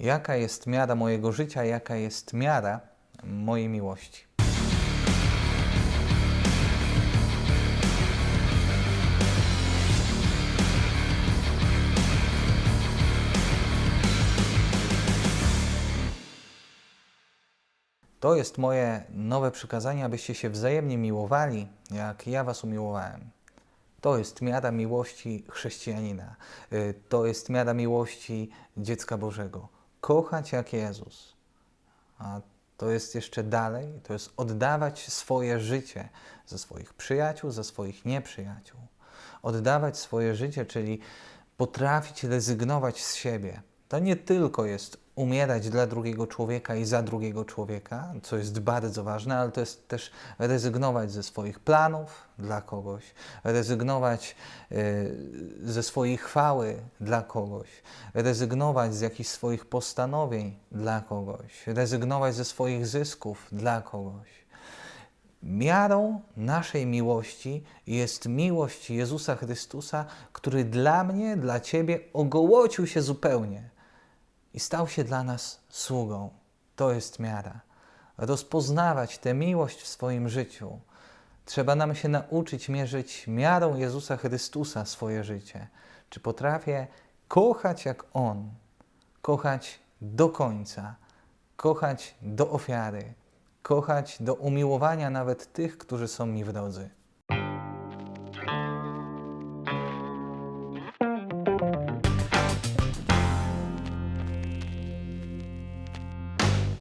Jaka jest miara mojego życia, jaka jest miara mojej miłości? To jest moje nowe przykazanie, abyście się wzajemnie miłowali, jak ja was umiłowałem. To jest miara miłości chrześcijanina. Y, To jest miara miłości dziecka Bożego. Kochać jak Jezus. A to jest jeszcze dalej, to jest oddawać swoje życie za swoich przyjaciół, za swoich nieprzyjaciół. Oddawać swoje życie, czyli potrafić rezygnować z siebie. To nie tylko jest umierać dla drugiego człowieka i za drugiego człowieka, co jest bardzo ważne, ale to jest też rezygnować ze swoich planów dla kogoś, rezygnować y, ze swojej chwały dla kogoś, rezygnować z jakichś swoich postanowień dla kogoś, rezygnować ze swoich zysków dla kogoś. Miarą naszej miłości jest miłość Jezusa Chrystusa, który dla mnie, dla Ciebie ogołocił się zupełnie i stał się dla nas sługą. To jest miara. Rozpoznawać tę miłość w swoim życiu. Trzeba nam się nauczyć mierzyć miarą Jezusa Chrystusa swoje życie. Czy potrafię kochać jak On, kochać do końca, kochać do ofiary, kochać do umiłowania nawet tych, którzy są mi wrodzy.